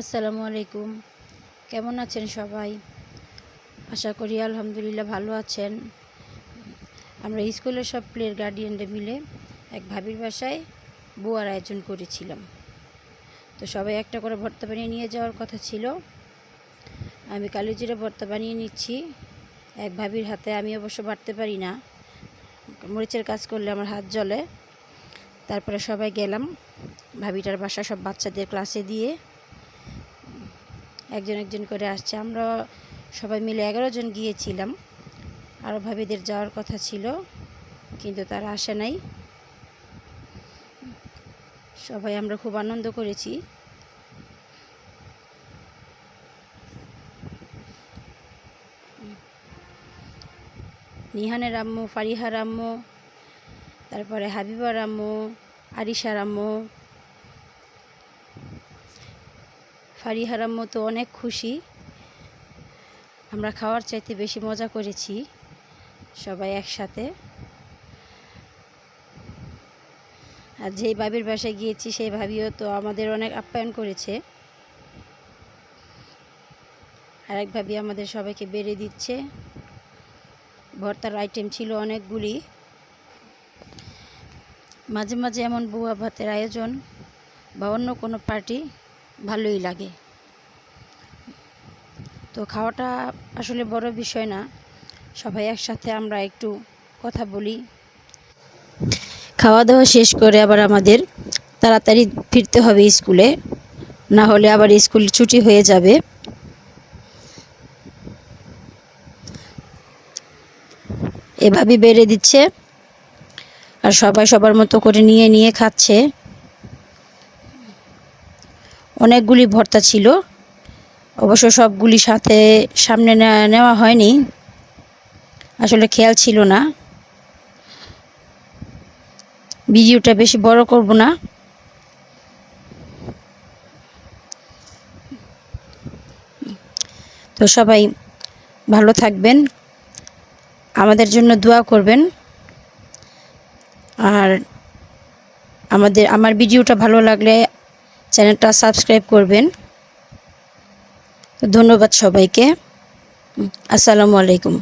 আসসালামু আলাইকুম। কেমন আছেন সবাই? আশা করি আলহামদুলিল্লাহ ভালো আছেন। আমরা স্কুলের সব প্লেয়ার গার্ডিয়ানরা মিলে এক ভাবির বাসায় বুয়ার আয়োজন করেছিলাম। তো সবাই একটা করে ভর্তা বানিয়ে নিয়ে যাওয়ার কথা ছিল। আমি কালিজিরা ভর্তা বানিয়ে নিচ্ছি। এক ভাবির হাতে আমি অবশ্য বাড়তে পারি না। মরিচের কাজ করলে আমার হাত জলে তারপরে সবাই গেলাম। ভাবিটার বাসা সব বাচ্চাদের ক্লাসে দিয়ে একজন একজন করে আসছে। আমরা সবাই মিলে এগারো জন গিয়েছিলাম। আরও ভাবিদের যাওয়ার কথা ছিল, কিন্তু তারা আসে নাই। সবাই আমরা খুব আনন্দ করেছি। নিহানের আম্মু, ফারিহার আম্মু, তারপরে হাবিবার আম্মু, আরিশার আম্মু ফারিহার আম্মু তো অনেক খুশি। আমরা খাওয়ার চাইতে বেশি মজা করেছি সবাই একসাথে। আর যেই ভাবির বাসায় গিয়েছি, সেই ভাবিও তো আমাদের অনেক আপ্যায়ন করেছে। আরেক ভাবি আমাদের সবাইকে বেড়ে দিচ্ছে। ভর্তার আইটেম ছিল অনেকগুলি। মাঝে মাঝে এমন বুয়া ভাতের আয়োজন বা অন্য কোনো পার্টি ভালোই লাগে। তো খাওয়াটা আসলে বড় বিষয় না। সবাই একসাথে আমরা একটু কথা বলি। খাওয়া দাওয়া শেষ করে আবার আমাদের তাড়াতাড়ি ফিরতে হবে স্কুলে। না হলে আবার স্কুল ছুটি হয়ে যাবে। এভাবে বেড়ে দিচ্ছে। আর সবাই সবার মতো করে নিয়ে নিয়ে খাচ্ছে। অনেকগুলি ভর্তা ছিল। অবশ্য সবগুলি সাথে সামনে নেওয়া- হয়নি। আসলে খেয়াল ছিল না। ভিডিওটা বেশি বড় করব না। তো সবাই ভালো থাকবেন। আমাদের জন্য দোয়া করবেন। আর আমাদের, আমার ভিডিওটা ভালো লাগলে চ্যানেলটা সাবস্ক্রাইব করবেন। ধন্যবাদ সবাইকে। আসসালামু আলাইকুম।